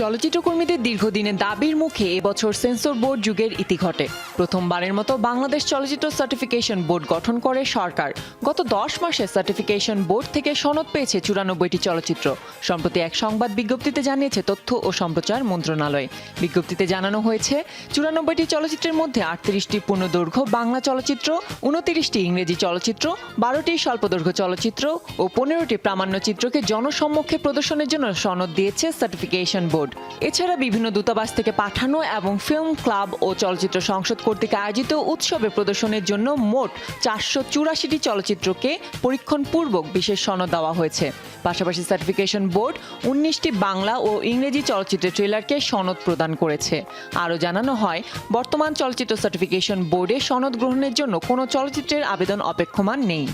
চলচ্চিত্রকর্মীদের দীর্ঘদিনের দাবির মুখে এবছর সেন্সর বোর্ড যুগের ইতি ঘটে। প্রথমবারের মতো বাংলাদেশ চলচ্চিত্র সার্টিফিকেশন বোর্ড গঠন করে সরকার। গত দশ মাসে সার্টিফিকেশন বোর্ড থেকে সনদ পেয়েছে চুরানব্বইটি চলচ্চিত্র। সম্প্রতি এক সংবাদ বিজ্ঞপ্তিতে জানিয়েছে তথ্য ও সম্প্রচার মন্ত্রণালয়। বিজ্ঞপ্তিতে জানানো হয়েছে, চুরানব্বইটি চলচ্চিত্রের মধ্যে আটত্রিশটি পূর্ণদৈর্ঘ্য বাংলা চলচ্চিত্র, উনতিরিশটি ইংরেজি চলচ্চিত্র, বারোটি স্বল্পদৈর্ঘ্য চলচ্চিত্র ও পনেরোটি প্রামাণ্য চিত্রকে জনসম্মুখে প্রদর্শনের জন্য সনদ দিয়েছে সার্টিফিকেশন বোর্ড এছাড়া বিভিন্ন দূতাবাস থেকে পাঠানো এবং ফিল্ম ক্লাব ও চলচ্চিত্র সংসদ কর্তৃক আয়োজিত উৎসবে প্রদর্শনের জন্য মোট চারশো চুরাশিটি চলচ্চিত্রকে পরীক্ষণপূর্বক বিশেষ সনদ দেওয়া হয়েছে। পাশাপাশি সার্টিফিকেশন বোর্ড উনিশটি বাংলা ও ইংরেজি চলচ্চিত্রের ট্রেলারকে সনদ প্রদান করেছে। আরও জানানো হয়, বর্তমান চলচ্চিত্র সার্টিফিকেশন বোর্ডে সনদ গ্রহণের জন্য কোনো চলচ্চিত্রের আবেদন অপেক্ষমান নেই।